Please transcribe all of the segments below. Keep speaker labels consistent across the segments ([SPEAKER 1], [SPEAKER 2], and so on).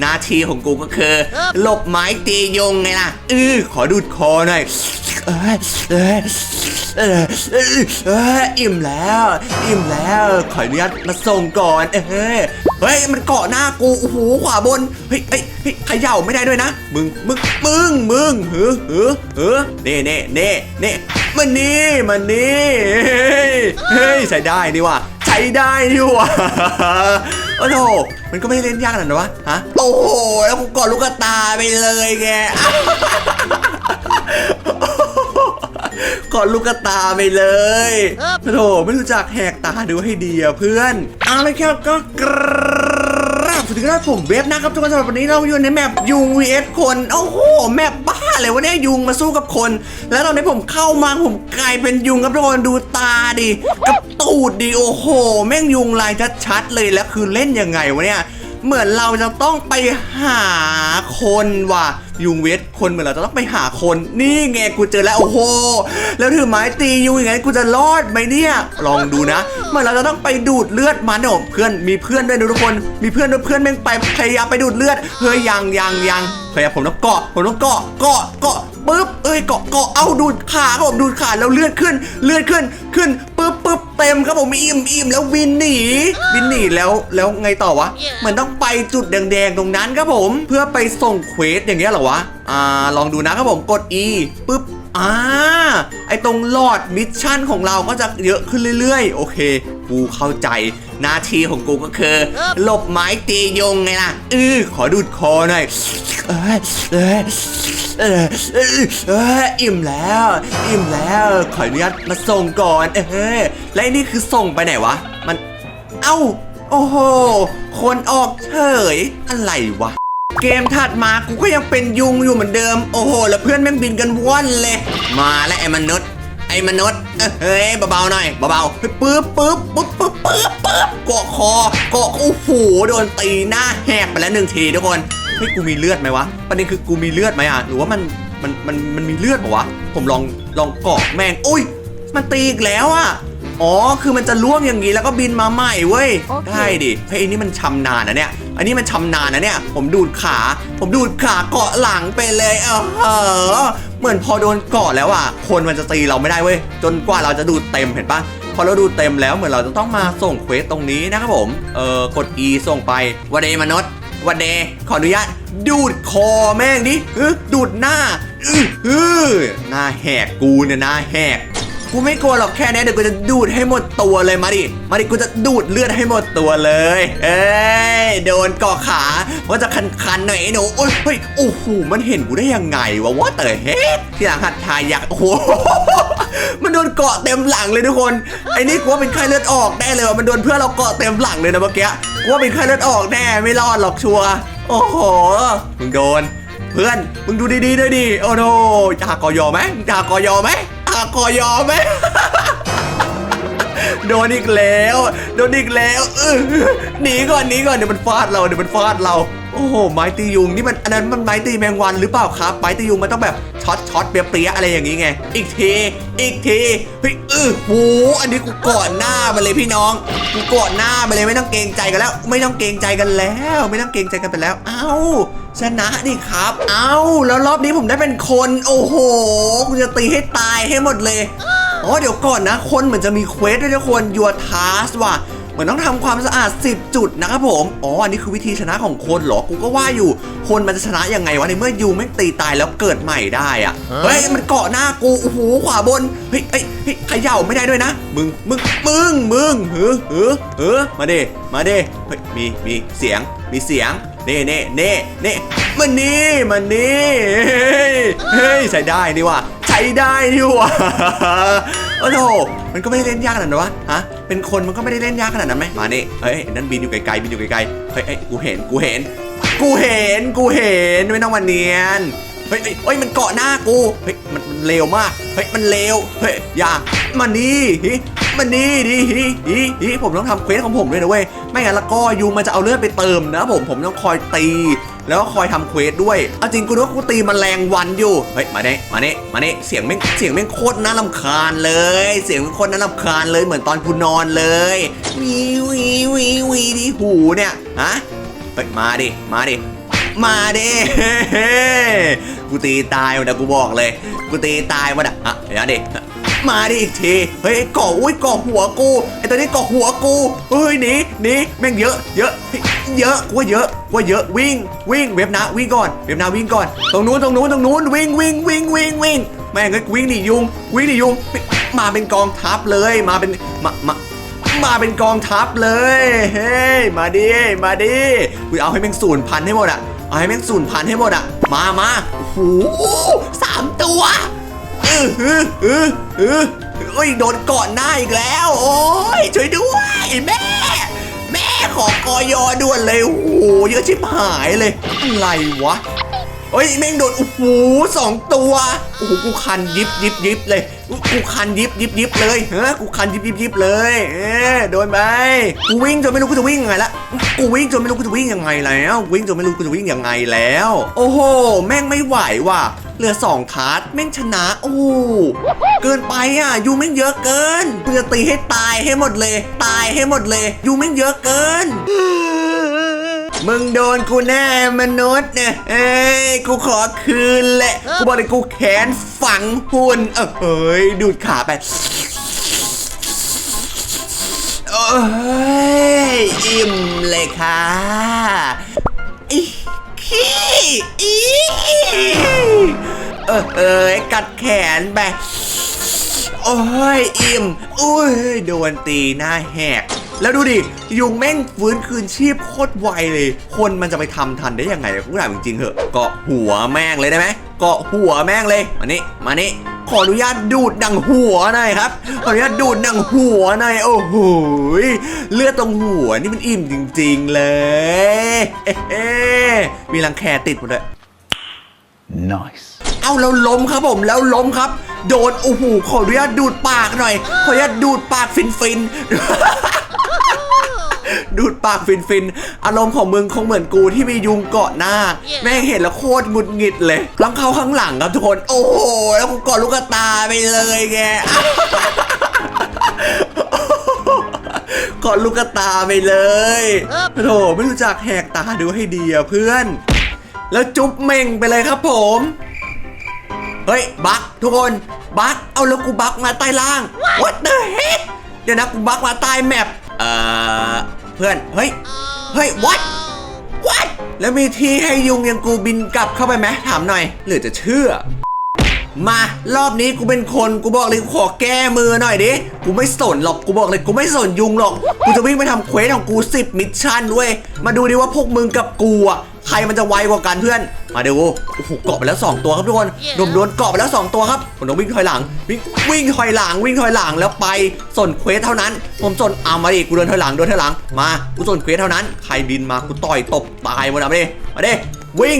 [SPEAKER 1] หน้าที่ของกูก็คือ หลบไม้ตียุงไงล่ะเออขอดูดคอหน่อยเอยเอยเอยเอยเอยอิ่มแล้ว อิ่มแล้ว ขออนุญาตมาส่งก่อน เอ้ยเฮ้ย มันเกาะหน้ากูโอ้โหขวาบน เฮ้ยเฮ้ยเฮ้ยเขย่าไม่ได้ด้วยนะ มึง มึง มึง มึงเฮ้อเฮ้อเฮ้อเน่เน่เน่เน่มันนี่มันนี่เฮ้ยเฮ้ยใช้ได้นี่ว่ะใช้ได้นี่ว่ะโอ้โห มันก็ไม่ได้เล่นยากขนาดนั้นวะฮะโอ้โหแล้วกูกอดลูกกระตาไปเลยแกกอดลูกกระตาไปเลยโอ้โหไม่รู้จักแหกตาดูให้ดีอะเพื่อนเอาละครับก็กราบสวัสดีครับผมเว็บนะครับทุกคนสำหรับวันนี้เราอยู่ในแมปยุง vs คน โอ้โห แมป เลยวะเนี่ยยุงมาสู้กับคน แล้วตอนนี้ผมเข้ามาผมกลายเป็นยุงครับทุกคนดูตาดิกับตูดดิโอ้โห แม่งยุงลายชัดๆเลยแล้วคือเล่นยังไงวะเนี่ย เหมือนเราจะต้องไปหาคนว่ะยุงเวทคนเหมือนเราจะต้องไปหาคน นี่ไงกูเจอแล้วโอ้โห แล้วถือไม้ตียุงอย่างไงกูจะรอดไหมเนี่ย ลองดูนะเหมือนเราจะต้องไปดูดเลือดมันเนี่ยเพื่อนมีเพื่อนด้วยนะทุกคน มีเพื่อนด้วยเพื่อนแม่งไปพยายามไปดูดเลือดเฮ้ยยังยังยังพยายามผมต้องเกาะผมต้องเกาะเกาะเกาะปึ๊บเอ้ยเกาะเกาะเอาดูดขาครับผมดูดขาแล้วเลือดขึ้น เลือดขึ้นขึ้น ปึ๊บปึ๊บเต็มครับผมอิ่มอิ่มแล้ววินหนีวินหนีแล้วแล้วไงต่อวะเหมือนต้องไปจุดแดงๆตรงนั้นครับผมเพื่อไปส่งเควสอย่างเงี้ยเหรอวะอ่าลองดูนะครับผมกด E ปึ๊บอ่าไอตรงหลอดมิชชั่นของเราก็จะเยอะขึ้นเรื่อยๆ โอเค กูเข้าใจหน้าที่ของกูก็คือหลบไม้ตียงไงล่ะเออขอดูดคอหน่อย เอยเอยเอยเอยเอยอิ่มแล้ว อิ่มแล้วขออนุญาตมาส่งก่อนเออและนี่คือส่งไปไหนวะ มันเอ้าโอ้โหคนออกเฉยอะไรวะ เกมถัดมากูก็ยังเป็นยุงอยู่เหมือนเดิม โอ้โห แล้วเพื่อนแม่งบินกันว่อนเลย มาแล้วไอ้มนุษย์ไอ้มนุษย์เฮ้ยเบาๆหน่อยเบาๆปึ๊บปึ๊บปึ๊บปึ๊บปึ๊บปึ๊บเกาะคอเกาะโอ้โหโดนตีหน้าแหกไปแล้วหนึ่งทีทุกคน เฮ้ยกูมีเลือดไหมวะประเด็นคือกูมีเลือดไหมอะหรือว่ามันมันมันมันมีเลือดปะวะผมลองลองเกาะแม่งอุ้ย มันตีอีกแล้วอะอ๋อ คือมันจะล่วงอย่างนี้แล้วก็บินมาใหม่เว้ย
[SPEAKER 2] โอเค
[SPEAKER 1] ได้ดิเฮ้ยอันนี้มันชำนาญนะเนี่ย อันนี้มันชำนาญนะเนี่ย ผมดูดขา ผมดูดขาเกาะหลังไปเลยเออเออเหมือนพอโดนเกาะแล้วอะ คนมันจะตีเราไม่ได้เว้ย จนกว่าเราจะดูดเต็มเห็นปะพอเราดูดเต็มแล้วเหมือนเราจะต้องมาส่งเควสตรงนี้นะครับผม เออกด E ส่งไปวันเดมนุษย์ วันเดขออนุญาตดูดคอแม่งดิดูดหน้า อื้อเออหน้าแหกกูเนี่ยหน้าแหก กูไม่กลัวหรอกแค่นี้เดี๋ยวกูจะดูดให้หมดตัวเลยมาดิ มาดิกูจะดูดเลือดให้หมดตัวเลย เอ้ยโดนเกาะขาว่าจะคันๆหน่อยไอ้หนูโอ้ยเฮ้ยโอ้โหมันเห็นกูได้ยังไงวะว่าแต่เฮ้ที่หลังหัดทายอยักโอ้โหมันโดนเกาะเต็มหลังเลยทุกคนไอ้นี่กูว่าเป็นไข้เลือดออกแน่เลยว่ะมันโดนเพื่อนเราเกาะเต็มหลังเลยนะเมื่อกี้กูว่าเป็นไข้เลือดออกแน่ไม่รอดหรอกชัวร์โอ้โหมึงโดน เพื่อนมึงดูดีๆด้วยดิโอ้โหจะหากอยอไหมจะหากอยอไหม หากอยอมไหมโดนอีกแล้ว โดนอีกแล้วหนีก่อนหนีก่อนเดี๋ยวมันฟาดเราเดี๋ยวมันฟาดเราโอ้โหไม้ตียุงนี่มันอันนั้นมันไม้ตีแมงวันหรือเปล่าครับไม้ตียุงมันต้องแบบช็อตช็อตเปรี้ยอะไรอย่างงี้ไง อีกทีอีกทีเฮ้ยเออโหอันนี้กูกอดหน้าไปเลยพี่น้องกูกอดหน้าไปเลยไม่ต้องเกรงใจกันแล้ว ไม่ต้องเกรงใจกันแล้ว ไม่ต้องเกรงใจกันไปแล้ว เอ้า ชนะดิครับ เอ้าแล้วรอบนี้ผมได้เป็นคน โอ้โหกูจะตีให้ตายให้หมดเลยอ๋อเดี๋ยวก่อนนะ คนเหมือนจะมีเควสด้วยทุกคน your task ว่ะเหมือนต้องทำความสะอาด 10 จุดนะครับผม อ๋อ อันนี้คือวิธีชนะของคนเหรอ กูก็ว่าอยู่ คนมันจะชนะยังไงวะในเมื่อยูไม่งตีตายแล้วเกิดใหม่ได้อะเฮ้ย มันเกาะหน้ากู โอ้โห ขวาบน เฮ้ยเฮ้ยเฮ้ยเขย่าไม่ได้ด้วยนะ มึง มึง มึง มึงเฮ้อเฮ้อเฮ้อมาเดมาเดเฮ้ย มี มี เสียง มีเสียงเน่เน่เน่เน่มันนี่มันนี่เฮ้ยใช้ได้นี่ว่ะใช้ได้นี่ว่ะโอ้โหมันก็ไม่ได้เล่นยากขนาดนั้นวะฮะเป็นคนมันก็ไม่ได้เล่นยากขนาดนั้นไหมมานี่เฮ้ยนั่นบินอยู่ไกลๆบินอยู่ไกลๆเฮ้ยเฮ้ยกูเห็นกูเห็น กูเห็นกูเห็นไม่ต้องมาเนียนเฮ้ยเฮ้ยมันเกาะหน้ากู เฮ้ย มันเร็วมาก เฮ้ย มันเร็วเฮ้ย อย่า มานี่ มานี่ดิฮิฮิฮิผมต้องทำเควสของผมด้วยนะเว้ย ไม่งั้นแล้วก็ยุงมันจะเอาเลือดไปเติมนะผมผมต้องคอยตี แล้วก็คอยทำเควสด้วย เอาจริงกูนึกว่ากูตีมันแรงวันอยู่ เฮ้ยมาเน่มาเน่มาเน่เสียงแม่งเสียงแม่งโคตรน่ารำคาญเลย เสียงแม่งโคตรน่ารำคาญเลยเหมือนตอนกูนอนเลยวีวีวีวีที่หูเนี่ยฮะเฮ้ยมาดิมาดิมาดิกูตีตายวันนะกูบอกเลย กูตีตายวันอะอะเดี๋ยวดิ มาดิอีกทีเฮ้ยเกาะอุ้ยเกาะหัวกูไอตัวนี้เกาะหัวกูเฮ้ยหนีหนีแม่งเยอะ เยอะเยอะกูว่าเยอะกูว่าเยอะวิ่งวิ่งเว็บนะวิ่งก่อนเว็บนะวิ่งก่อนตรงนู้นตรงนู้นตรงนู้นวิ่งวิ่งวิ่งวิ่งวิ่งแม่งก็วิ่งหนียุงวิ่งหนียุงมาเป็นกองทัพเลยมาเป็นมามามาเป็นกองทัพเลย เฮ้ย มาดิ มาดิกูเอาให้แม่งสูญพันธุ์ให้หมดอะเอาให้แม่งสูญพันธุ์ให้หมดอะมามาโอ้โหสามตัว ออเออเออเออเอ้ยโดนเกาะหน้าอีกแล้ว โอ้ยช่วยด้วยแม่ แม่ขอกอยอด่วนเลยโอ้โหเยอะชิบหายเลยอะไรวะ เฮ้ยแม่งโดนโอ้โหสองตัวโอ้โหกูคันยิบยิบยิบเลยกูคันยิบยิบยิบเลยเฮ้กูคันยิบยิบยิบเลยเอ๊โดนไปกูวิ่งจนไม่รู้กูจะวิ่งยังไงละกูวิ่งจนไม่รู้กูจะวิ่งยังไงแล้ววิ่งจนไม่รู้กูจะวิ่งยังไงแล้ว โอ้โห แม่งไม่ไหวว่ะเหลือสองคาร์ดแม่งชนะโอ้เกินไปอะยูแม่งเยอะเกินกูจะตีให้ตายให้หมดเลย ตายให้หมดเลยยูแม่งเยอะเกิน มึงโดนกูแน่มนุษย์เนี่ยเอ้ยกูขอคืนแหละ กูบอกเลยกูแขนฝังหุ่นเออเฮ้ยดูดขาไปโอ้ยอิ่มเลยค่ะอีขี้อีเออเอ้ยกัดแขนไปโอ้ยอิ่มอุ้ยโดนตีหน้าแหก แล้วดูดิยุงแม่งฟื้นคืนชีพโคตรไวเลย คนมันจะไปทำทันได้ยังไงกูถามจริงๆเหอะเกาะหัวแม่งเลยได้ไหมเกาะหัวแม่งเลยมานี่มานี่ขออนุญาตดูดดังหัวหน่อยครับ ขออนุญาตดูดดังหัวหน่อยโอ้โหยเลือดตรงหัวนี่มันอิ่มจริง ๆ เลยเอ๊ะมีรังแคติดหมดเลย
[SPEAKER 2] Nice.
[SPEAKER 1] เอาแล้วล้มครับผมแล้วล้มครับ โดนโอ้โหขออนุญาตดูดปากหน่อย ขออนุญาตดูดปากฟินฟินๆ ดูดปากฟินฟินๆ อารมณ์ของมึงคงเหมือนกูที่มียุงเกาะหน้า แม่งเห็นแล้วโคตรหงุดหงิดเลยลังเข้าข้างหลังครับทุกคน โอ้โห แล้วกูกอดลูกตาไปเลยแกกอดลูกตาไปเลยโธ่ไม่รู้จักแหกตาดูให้ดีอะเพื่อน แล้วจุ๊บเม่งไปเลยครับผม เฮ้ย บักทุกคน บักเอาแล้วกูบักมาใต้ล่าง What the heck เดี๋ยวนะกูบักมาใต้แมปเอ่อ เพื่อน เฮ้ย เฮ้ย what what แล้วมีที่ให้ยุงอยังกูบินกลับเข้าไปไหมถามหน่อย หรือจะเชื่อ มารอบนี้กูเป็นคนกูบอกเลยกูขอแก้มือหน่อยดิ กูไม่สนหรอกกูบอกเลยกูไม่สนยุงหรอก กูจะวิ่งไปทำเควสของกู10มิชชั่นด้วยมาดูดิว่าพวกมึงกับกูอะ ใครมันจะไวกว่ากันเพื่อน มาดูโอ้โหเกาะไปแล้ว 2 ตัวครับทุกคนรวมโดนเกาะไปแล้ว 2 ตัวครับผมต้องวิ่งถอยหลัง วิ่งวิ่งถอยหลังวิ่งถอยหลังแล้วไปสนเควสเท่านั้น ผมสนเอามาดิกูเดินถอยหลังเดินถอยหลังมากูสนเควสเท่านั้นใครบินมากูต่อยตบตายหมดอะมาดิมาดิวิ่ง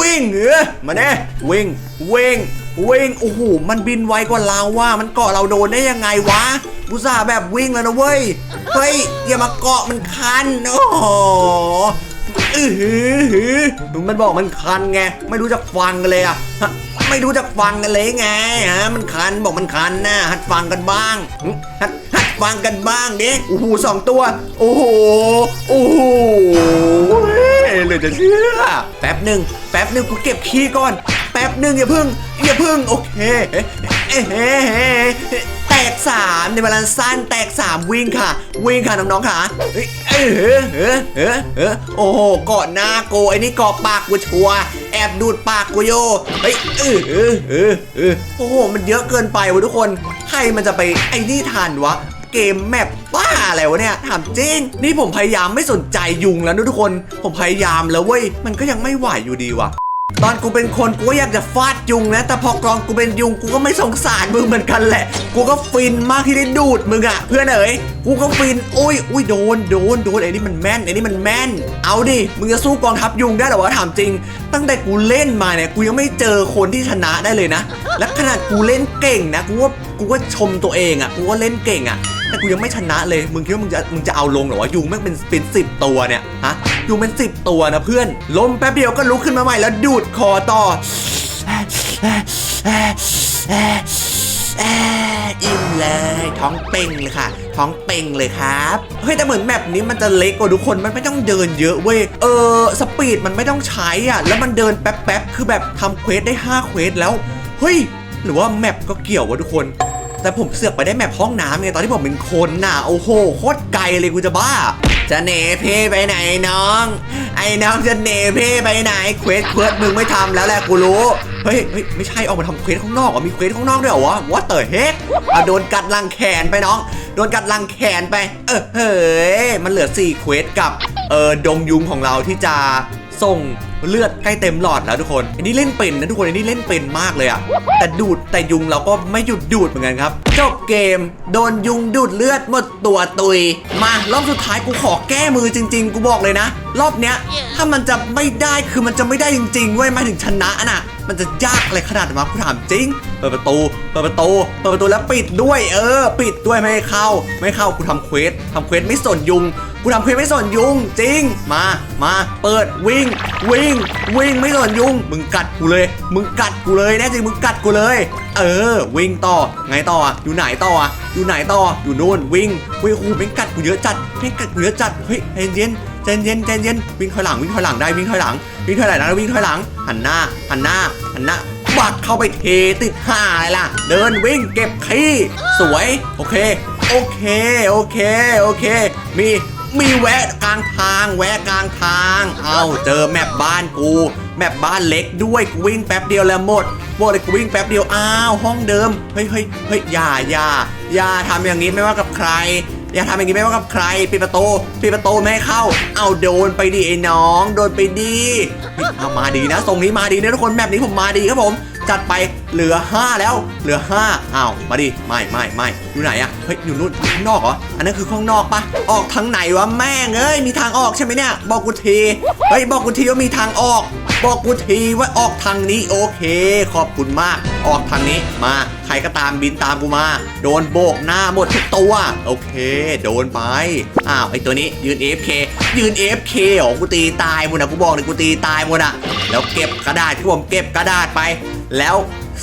[SPEAKER 1] วิ่งเออมาเน่วิ่งวิ่งวิ่งโอ้โหมันบินไวกว่าเราว่า มันเกาะเราโดนได้ยังไงวะกูซ่าห์แบบวิ่งแล้วนะเว้ยเฮ้ยอย่ามาเกาะมันคันโอ้โห อือหือหือมันบอกมันคันไง ไม่รู้จักฟังกันเลยอะฮะไม่รู้จักฟังกันเลยไงฮะมันคันบอกมันคันนะหัดฟังกันบ้างหัดหัดฟังกันบ้างดิโอ้โหสองตัว โอ้โหโอ้โหเหลยจะเชื่อแป๊บหนึ่งแป๊บหนึ่งกูเก็บขี้ก่อน แป๊บหนึ่งอย่าพึ่งอย่าพึ่งโอเคเอ๊ะ แตกสามในเวลาสั้นแตกสามวิ่งค่ะ วิ่งค่ะน้องๆค่ะเอ้เอ้เออเออเออโอ้โหเกาะหน้าโกไอ้นี่เกาะปากกูชัวแอบดูดปากกูโยเฮ้ยเออเออเออเออโอ้โหมันเยอะเกินไปวะทุกคนใครมันจะไปไอ้นี่ทันวะเกมแมปบ้าอะไรวะเนี่ยถามจริง นี่ผมพยายามไม่สนใจยุงแล้วนะทุกคน ผมพยายามแล้วเว้ย มันก็ยังไม่ไหวอยู่ดีว่ะ ตอนกูเป็นคนกูก็อยากจะฟาดยุงนะ แต่พอกรองกูเป็นยุงกูก็ไม่สงสารมึงเหมือนกันแหละ กูก็ฟินมากที่ได้ดูดมึงอะเพื่อนเอ๋ยกูก็ฟินอุ้ยอุ้ยโดนโดนโดนไอ้นี่มันแม่นไอ้นี่มันแม่น เอาดิมึงจะสู้กองทัพยุงได้หรอวะถามจริง ตั้งแต่กูเล่นมาเนี่ยกูยังไม่เจอคนที่ชนะได้เลยนะ และขนาดกูเล่นเก่งนะกูว่ากูก็ชมตัวเองอะกูว่าเล่นเก่งอะแต่กูยังไม่ชนะเลย มึงคิดว่ามึงจะมึงจะเอาลงเหรอวะยุงแม่งเป็นเป็นสิบตัวเนี่ยฮะ อยุงเป็นสิบตัวนะเพื่อน ล้มแป๊บเดียวก็ลุกขึ้นมาใหม่แล้วดูดคอต่ออิ่มเลยท้องเป่งเลยค่ะ ท้องเต็งเลยครับเฮ้ยแต่เหมือนแมปนี้มันจะเล็กกว่าทุกคนมันไม่ต้องเดินเยอะเว้ยเออสปีดมันไม่ต้องใช้อะ แล้วมันเดินแป๊บๆคือแบบทำเควสได้5เควสแล้วเฮ้ยหรือว่าแมปก็เกี่ยววะทุกคน แต่ผมเสือกไปได้แมปห้องน้ำไงตอนที่ผมเป็นคนน่ะโอ้โหโคตรไกลเลยกูจะบ้า จะเนเพ่ไปไหนน้อง ไอ้น้องจะเนเพ่ไปไหนเควสเควสมึงไม่ทำแล้วแหละกูรู้เฮ้ยเฮ้ยไม่ใช่ออกมาทำเควสข้างนอกอะมีเควสข้างนอกด้วยเหรอวะว่าเต๋อเฮกเอาโดนกัดลังแขนไปน้อง โดนกัดลังแขนไป เออเฮ้ยมันเหลือ4เควสกับเออดงยุงของเราที่จะส่ง เลือดใกล้เต็มหลอดแล้วทุกคน อันนี้เล่นเป็นนะทุกคน อันนี้เล่นเป็นมากเลยอะแต่ดูดแต่ยุงเราก็ไม่หยุดดูดเหมือนกันครับ จบเกม โดนยุงดูดเลือดหมดตัวตุย มารอบสุดท้ายกูขอแก้มือจริง ๆ กูบอกเลยนะ รอบเนี้ย ถ้ามันจะไม่ได้คือมันจะไม่ได้จริงๆเว้ยมาถึงชนะน่ะ มันจะยากอะไรขนาดนั้กูถามจริง เปิดประตู เปิดประตู เปิดประตูแล้วปิดด้วย เออ ปิดด้วยไม่ให้เข้า ไม่เข้ากูทำเควสทำเควสไม่สนยุง กูทำเควสไม่สนยุงจริง มา มา เปิดวิ่ง วิ่ง วิ่งไม่สนยุง มึงกัดกูเลย มึงกัดกูเลยแน่จริงมึงกัดกูเลย เออ วิ่งต่อ ไงต่ออะอยู่ไหนต่ออะอยู่ไหนต่ออยู่นู่นวิ่งวิ่งโอ้โหแม่งกัดกูเยอะจัดแม่งกัดกูเยอะจัดเฮ้ยใจเย็นใจเย็นใจเย็นวิ่งถอยหลังวิ่งถอยหลังได้วิ่งถอยหลังวิ่งถอยหลังแล้ววิ่งถอยหลังหันหน้าหันหน้าหันหน้าบักเข้าไปเทติดห่าอะไรล่ะ เดินวิ่งเก็บขี้สวย โอเค โอเค โอเค โอเค มี มีแวะกลางทาง แวะกลางทาง เอาเจอแมปบ้านกู แมปบ้านเล็กด้วยกูวิ่งแป๊บเดียวแล้วหมดหมดเลยกูวิ่งแป๊บเดียวอ้าวห้องเดิมเฮ้ยเฮ้ยเฮ้ยอย่าอย่าอย่าทำอย่างนี้ไม่ว่ากับใคร อย่าทำอย่างนี้ไม่ว่ากับใครปิดประตูปิดประตูไม่ให้เข้า เอาโดนไปดิไอ้น้อง โดนไปดิเอามาดีนะทรงนี้มาดีนะทุกคนแบบนี้ผมมาดีครับผม จัดไปเหลือ 5 แล้ว เหลือ5อ้าวมาดิไม่ไม่ไม่อยู่ไหนอะเฮ้ยอยู่นู่นข้างนอกเหรออันนั้นคือข้างนอกปะออกทางไหนวะแม่งเอ้ยมีทางออกใช่ไหมเนี่ยบอกกูทีเฮ้ยบอกกูทีว่ามีทางออก บอกกูทีว่าออกทางนี้โอเค ขอบคุณมาก ออกทางนี้มา ใครก็ตามบินตามกูมา โดนโบกหน้าหมดทุกตัว โอเค โดนไป อ้าวไอตัวนี้ยืน AFK ยืน AFK เหรอกูตีตายหมดนะกูบอกเลยกูตีตายหมดอะแล้วเก็บกระดาษที่ผมเก็บกระดาษไป แล้ว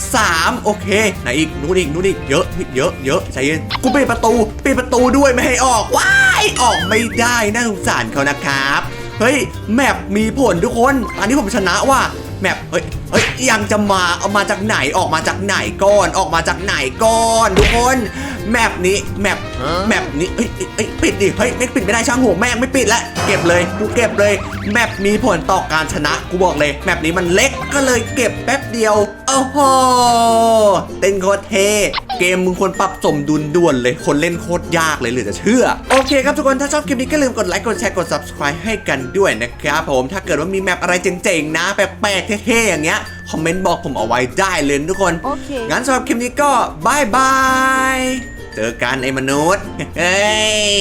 [SPEAKER 1] 3โอเคไหนอีกนู้นอีกนู้นอีกเยอะเยอะเยอะใจเย็นกูปิดประตูปิดประตูด้วยไม่ให้ออกว้ายออกไม่ได้น่าสงสารเขานะครับ เฮ้ยแมปมีผลทุกคน อันนี้ผมชนะว่าแมปเฮ้ยเฮ้ยยังจะมาเอามาจากไหนออกมาจากไหนก่อนออกมาจากไหนก่อนทุกคนแมปนี้แมปแมปนี้เฮ้ยเฮ้ยปิดดิเฮ้ยไม่ปิดไม่ได้ช่างหัวแม่งไม่ปิดละเก็บเลยกูเก็บเลยแมปมีผลต่อการชนะกูบอกเลยแมปนี้มันเล็กก็เลยเก็บแป๊บเดียวโอ้โหเต้นโคตรเท เกมมึงควรปรับสมดุลด่วนเลย คนเล่นโคตรยากเลยเหรือจะเชื่อ โอเคครับทุกคน ถ้าชอบคลิปนี้ก็ลืมกดไลค์ กดแชร์ กด subscribe ให้กันด้วยนะครับผม ถ้าเกิดว่ามีแมปอะไรเจ๋งๆนะ แปลกๆเท่ๆอย่างเงี้ย คอมเมนต์บอกผมเอาไว้ได้เลยทุกคน
[SPEAKER 3] โอเค
[SPEAKER 1] งั้นสำหรับคลิปนี้ก็บายบาย เจอกันไอ้มนุษย์ เฮ้ย